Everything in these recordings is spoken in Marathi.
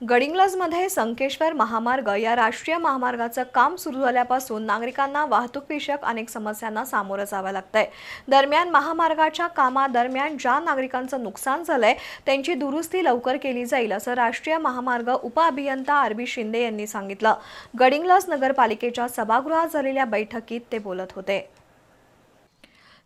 गडिंग्लजमध्ये संकेश्वर महामार्ग या राष्ट्रीय महामार्गाचं काम सुरू झाल्यापासून नागरिकांना वाहतूकविषयक अनेक समस्यांना सामोरं जावं लागतंय. दरम्यान महामार्गाच्या कामादरम्यान ज्या नागरिकांचं नुकसान झालंय त्यांची दुरुस्ती लवकर केली जाईल असं राष्ट्रीय महामार्ग उपअभियंता आर बी शिंदे यांनी सांगितलं. गडिंग्लज नगरपालिकेच्या सभागृहात झालेल्या बैठकीत ते बोलत होते.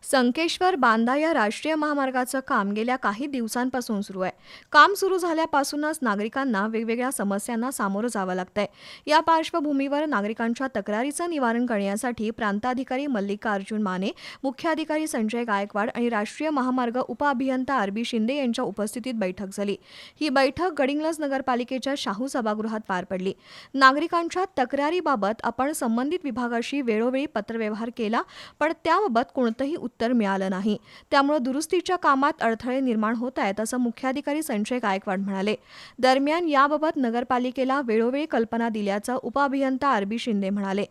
संकेश्वर बांदा या राष्ट्रीय महामार्गाचं काम गेल्या काही दिवसांपासून सुरू आहे. काम सुरू झाल्यापासूनच नागरिकांना वेगवेगळ्या समस्यांना सामोरं जावं लागतंय. या पार्श्वभूमीवर नागरिकांच्या तक्रारीचं निवारण करण्यासाठी प्रांताधिकारी मल्लिकार्जुन माने मुख्याधिकारी संजय गायकवाड आणि राष्ट्रीय महामार्ग उपअभियंता आर बी शिंदे यांच्या उपस्थितीत बैठक झाली. ही बैठक गडिंगलज नगरपालिकेच्या शाहू सभागृहात पार पडली. नागरिकांच्या तक्रारीबाबत आपण संबंधित विभागाशी वेळोवेळी पत्रव्यवहार केला पण त्याबाबत कोणतंही उत्तर मिळालं नाही. त्यामुळे दुरुस्तीच्या कामात अडथळे निर्माण होत आहेत असं मुख्याधिकारी संजय गायकवाड म्हणाले. दरम्यान याबाबत नगरपालिकेला वेळोवेळी कल्पना दिल्याचं उपअभियंता आरबी शिंदे म्हणाले.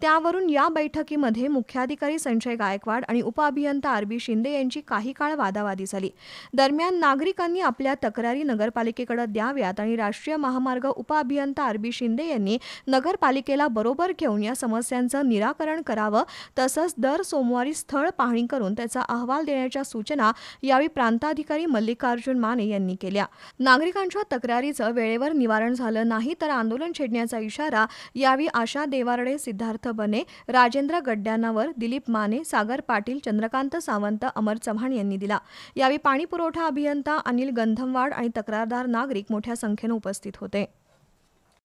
त्यावरून या बैठकीमध्ये मुख्याधिकारी संजय गायकवाड आणि उपअभियंता आरबी शिंदे यांची काही काळ वादावादी झाली. दरम्यान नागरिकांनी आपल्या तक्रारी नगरपालिकेकडे द्याव्यात आणि राष्ट्रीय महामार्ग उपअभियंता आरबी शिंदे यांनी नगरपालिकेला बरोबर घेऊन या समस्यांचं निराकरण करावं तसंच दर सोमवारी स्थळ पाहणी करून त्याचा अहवाल देण्याच्या सूचना यावेळी प्रांताधिकारी मल्लिकार्जुन माने यांनी केल्या. नागरिकांच्या तक्रारीचं वेळेवर निवारण झालं नाही तर आंदोलन छेडण्याचा इशारा यावेळी आशा देवारडे सिद्धार्थ बने राजेंद्र गड्ड्यानावर दिलीप माने सागर पाटील चंद्रकांत सावंत अमर चव्हाण यांनी दिला. यावेळी पाणी पुरवठा अभियंता अनिल गंधमवाड आणि तक्रारदार नागरिक मोठ्या संख्येनं उपस्थित होते.